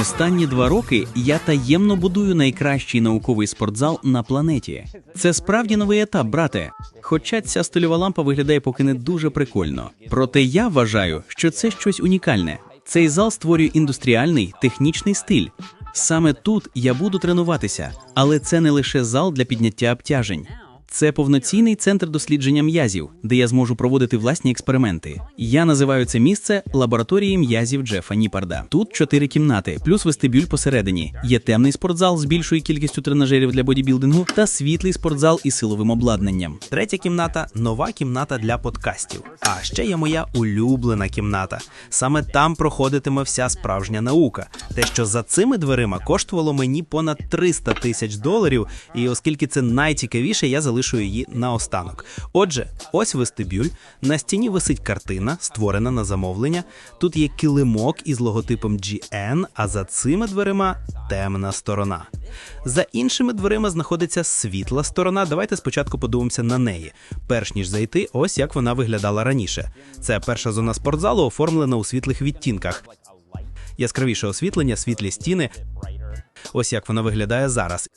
Останні два роки я таємно будую найкращий науковий спортзал на планеті. Це справді новий етап, брате. Хоча ця стильова лампа виглядає поки не дуже прикольно. Проте я вважаю, що це щось унікальне. Цей зал створює індустріальний технічний стиль. Саме тут я буду тренуватися, але це не лише зал для підняття обтяжень. Це повноцінний центр дослідження м'язів, де я зможу проводити власні експерименти. Я називаю це місце лабораторією м'язів Джефа Ніпарда. Тут чотири кімнати, плюс вестибюль посередині. Є темний спортзал з більшою кількістю тренажерів для бодібілдингу та світлий спортзал із силовим обладнанням. Третя кімната нова кімната для подкастів. А ще є моя улюблена кімната. Саме там проходитиме вся справжня наука. Те, що за цими дверима коштувало мені понад 300 тисяч доларів, і оскільки це найцікавіше, я залишу її наостанок. Отже, ось вестибюль. На стіні висить картина, створена на замовлення. Тут є килимок із логотипом GN, а за цими дверима темна сторона. За іншими дверима знаходиться світла сторона. Давайте спочатку подивимося на неї. Перш ніж зайти, ось як вона виглядала раніше. Це перша зона спортзалу, оформлена у світлих відтінках. Яскравіше освітлення, світлі стіни. Ось як вона виглядає зараз.